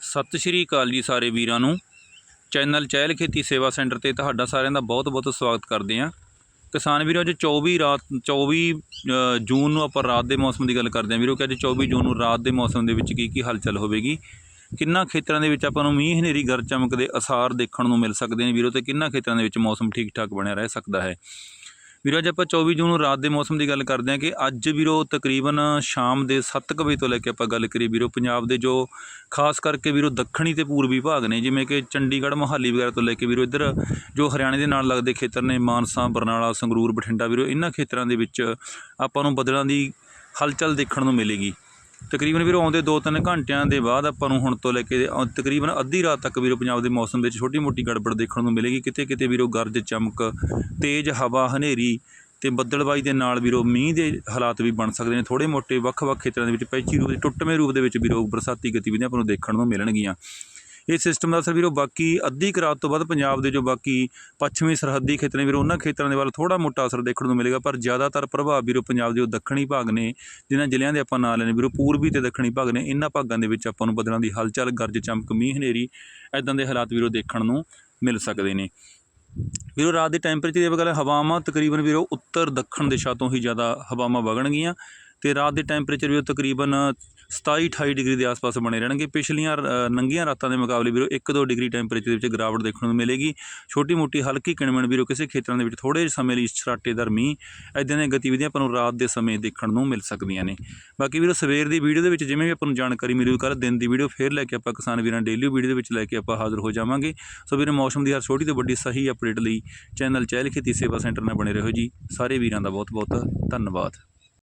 ਸਤਿ ਸ਼੍ਰੀ ਅਕਾਲ ਜੀ ਸਾਰੇ ਵੀਰਾਂ ਨੂੰ। ਚੈਨਲ ਚਹਿਲ ਖੇਤੀ ਸੇਵਾ ਸੈਂਟਰ ਤੇ ਤੁਹਾਡਾ ਸਾਰਿਆਂ ਦਾ ਬਹੁਤ-ਬਹੁਤ ਸਵਾਗਤ ਕਰਦੇ ਹਾਂ। ਕਿਸਾਨ ਵੀਰੋ, ਅੱਜ 24 ਰਾਤ 24 ਜੂਨ ਨੂੰ ਆਪਾਂ ਰਾਤ ਦੇ ਮੌਸਮ ਦੀ ਗੱਲ ਕਰਦੇ ਹਾਂ। ਵੀਰੋ, ਕਿ ਅੱਜ 24 ਜੂਨ ਨੂੰ ਰਾਤ ਦੇ ਮੌਸਮ ਦੇ ਵਿੱਚ ਕੀ ਕੀ ਹਲਚਲ ਹੋਵੇਗੀ? ਕਿੰਨਾ ਖੇਤਰਾਂ ਦੇ ਵਿੱਚ ਆਪਾਂ ਨੂੰ ਮੀਂਹ ਹਨੇਰੀ, ਗਰਜ ਚਮਕ ਦੇ ਅਸਾਰ ਦੇਖਣ ਨੂੰ ਮਿਲ ਸਕਦੇ ਨੇ ਵੀਰੋ ਤੇ ਕਿੰਨਾ ਖੇਤਰਾਂ ਦੇ ਵਿੱਚ ਮੌਸਮ ਠੀਕ ਠਾਕ ਬਣਿਆ ਰਹਿ ਸਕਦਾ ਹੈ? ਵੀਰੋ, ਅੱਜ ਆਪਾਂ 24 ਜੂਨ ਨੂੰ ਰਾਤ ਦੇ ਮੌਸਮ ਦੀ ਗੱਲ ਕਰਦੇ ਹਾਂ ਕਿ ਅੱਜ ਵੀਰੋ ਤਕਰੀਬਨ ਸ਼ਾਮ ਦੇ 7 ਵਜੇ ਤੋਂ ਲੈ ਕੇ ਆਪਾਂ ਗੱਲ ਕਰੀਏ ਵੀਰੋ, ਪੰਜਾਬ ਦੇ ਜੋ ਖਾਸ ਕਰਕੇ ਵੀਰੋ ਦੱਖਣੀ ਤੇ ਪੂਰਬੀ ਭਾਗ ਨੇ, ਜਿਵੇਂ ਕਿ ਚੰਡੀਗੜ੍ਹ, ਮੋਹਾਲੀ ਵਗੈਰਾ ਤੋਂ ਲੈ ਕੇ ਵੀਰੋ ਇੱਧਰ ਜੋ ਹਰਿਆਣੇ ਦੇ ਨਾਲ ਲੱਗਦੇ ਖੇਤਰ ਨੇ, ਮਾਨਸਾ, ਬਰਨਾਲਾ, ਸੰਗਰੂਰ, ਬਠਿੰਡਾ, ਵੀਰੋ ਇਹਨਾਂ ਖੇਤਰਾਂ ਦੇ ਵਿੱਚ ਆਪਾਂ ਨੂੰ ਬੱਦਲਾਂ ਦੀ ਹਲਚਲ ਦੇਖਣ ਨੂੰ ਮਿਲੇਗੀ। ਤਕਰੀਬਨ ਵੀਰੋ ਆਉਂਦੇ 2-3 ਘੰਟਿਆਂ ਦੇ ਬਾਅਦ ਆਪਾਂ ਨੂੰ ਹੁਣ ਤੋਂ ਲੈ ਕੇ ਤਕਰੀਬਨ ਅੱਧੀ ਰਾਤ ਤੱਕ ਵੀਰੋ ਪੰਜਾਬ ਦੇ ਮੌਸਮ ਵਿੱਚ ਛੋਟੀ-ਮੋਟੀ ਗੜਬੜ ਦੇਖਣ ਨੂੰ ਮਿਲੇਗੀ। ਕਿਤੇ ਕਿਤੇ ਵੀਰੋ ਗਰਜ, ਚਮਕ, ਤੇਜ਼ ਹਵਾ, ਹਨੇਰੀ ਤੇ ਬੱਦਲਬਾਈ ਦੇ ਨਾਲ ਵੀਰੋ ਮੀਂਹ ਦੇ ਹਾਲਾਤ ਵੀ ਬਣ ਸਕਦੇ ਨੇ। ਥੋੜੇ ਮੋਟੇ ਵੱਖ-ਵੱਖ ਖੇਤਰਾਂ ਦੇ ਵਿੱਚ ਪੈਚੀ ਰੂਪ ਦੇ, ਟੁੱਟਵੇਂ ਰੂਪ ਦੇ ਵਿੱਚ ਵੀਰੋ ਬਰਸਾਤੀ ਗਤੀਵਿਧੀਆਂ ਆਪਾਂ ਨੂੰ ਦੇਖਣ ਨੂੰ ਮਿਲਣਗੀਆਂ। ਇਹ ਸਿਸਟਮ ਦਾ ਅਸਰ ਵੀਰੋ ਬਾਕੀ ਅੱਧੀ ਕੁ ਰਾਤ ਤੋਂ ਬਾਅਦ ਪੰਜਾਬ ਦੇ ਜੋ ਬਾਕੀ ਪੱਛਮੀ ਸਰਹੱਦੀ ਖੇਤਰ ਨੇ ਵੀਰੋ, ਉਹਨਾਂ ਖੇਤਰਾਂ ਦੇ ਵੱਲ ਥੋੜਾ ਮੋਟਾ ਅਸਰ ਦੇਖਣ ਨੂੰ ਮਿਲੇਗਾ, ਪਰ ਜ਼ਿਆਦਾਤਰ ਪ੍ਰਭਾਵ ਵੀਰੋ ਪੰਜਾਬ ਦੇ ਉਹ ਦੱਖਣੀ ਭਾਗ ਨੇ, ਜਿਨ੍ਹਾਂ ਜ਼ਿਲ੍ਹਿਆਂ ਦੇ ਆਪਾਂ ਨਾਂ ਲੈਣੇ ਵੀਰੋ, ਪੂਰਬੀ ਤੇ ਦੱਖਣੀ ਭਾਗ ਨੇ, ਇਹਨਾਂ ਭਾਗਾਂ ਦੇ ਵਿੱਚ ਆਪਾਂ ਨੂੰ ਬੱਦਲਾਂ ਦੀ ਹਲਚਲ, ਗਰਜ, ਚਮਕ, ਮੀਂਹ, ਹਨੇਰੀ ਐਦਾਂ ਦੇ ਹਾਲਾਤ ਵੀਰੋ ਦੇਖਣ ਨੂੰ ਮਿਲ ਸਕਦੇ ਨੇ। ਵੀਰੋ, ਰਾਤ ਦੇ ਟੈਂਪਰੇਚਰ ਦੀ ਆਪਾਂ ਗੱਲ ਹਵਾਵਾਂ ਤਕਰੀਬਨ ਵੀਰੋ ਉੱਤਰ ਦੱਖਣ ਦਿਸ਼ਾ ਤੋਂ ਹੀ ਜ਼ਿਆਦਾ ਹਵਾਵਾਂ ਵਗਣਗੀਆਂ। ਅਤੇ ਰਾਤ ਦੇ ਟੈਂਪਰੇਚਰ ਵੀ ਉਹ ਤਕਰੀਬਨ 27 28 ਡਿਗਰੀ ਦੇ ਆਸ-ਪਾਸ ਬਣੇ ਰਹਿਣਗੇ। ਪਿਛਲੀਆਂ ਨੰਗੀਆਂ ਰਾਤਾਂ ਦੇ ਮੁਕਾਬਲੇ ਵੀਰੋ 1-2 ਡਿਗਰੀ ਟੈਂਪਰੇਚਰ ਦੇ ਵਿੱਚ ਗਿਰਾਵਟ ਦੇਖਣ ਨੂੰ ਮਿਲੇਗੀ। ਛੋਟੀ-ਮੋਟੀ ਹਲਕੀ ਕਿਣਮਣ ਵੀਰੋ ਕਿਸੇ ਖੇਤਰਾਂ ਦੇ ਵਿੱਚ ਥੋੜੇ ਜਿਹੇ ਸਮੇਂ ਲਈ ਛਰਾਟੇਦਾਰ ਮੀਂਹ ਇਦਾਂ ਦੀਆਂ ਗਤੀਵਿਧੀਆਂ ਆਪਾਂ ਨੂੰ ਰਾਤ ਦੇ ਸਮੇਂ ਦੇਖਣ ਨੂੰ ਮਿਲ ਸਕਦੀਆਂ ਨੇ। ਬਾਕੀ ਵੀਰੋ ਸਵੇਰ ਦੀ ਵੀਡੀਓ ਦੇ ਵਿੱਚ ਜਿਵੇਂ ਵੀ ਆਪਾਂ ਨੂੰ ਜਾਣਕਾਰੀ ਮਿਲੂ ਕਰ ਦਿਨ ਦੀ ਵੀਡੀਓ ਫੇਰ ਲੈ ਕੇ ਆਪਾਂ ਕਿਸਾਨ ਵੀਰਾਂ ਡੇਲੀ ਵੀਡੀਓ ਦੇ ਵਿੱਚ ਲੈ ਕੇ ਆਪਾਂ ਹਾਜ਼ਰ ਹੋ ਜਾਵਾਂਗੇ। ਸੋ ਵੀਰੋ ਮੌਸਮ ਦੀ ਹਰ ਛੋਟੀ ਤੋਂ ਵੱਡੀ ਸਹੀ ਅਪਡੇਟ ਲਈ ਚੈਨਲ ਚਹਿਲ ਖੇਤੀ ਸੇਵਾ ਸੈਂਟਰ ਨਾਲ ਬਣੇ ਰਹੋ ਜੀ। ਸਾਰੇ ਵੀਰਾਂ ਦਾ ਬਹੁਤ ਬਹੁਤ ਧੰਨਵਾਦ।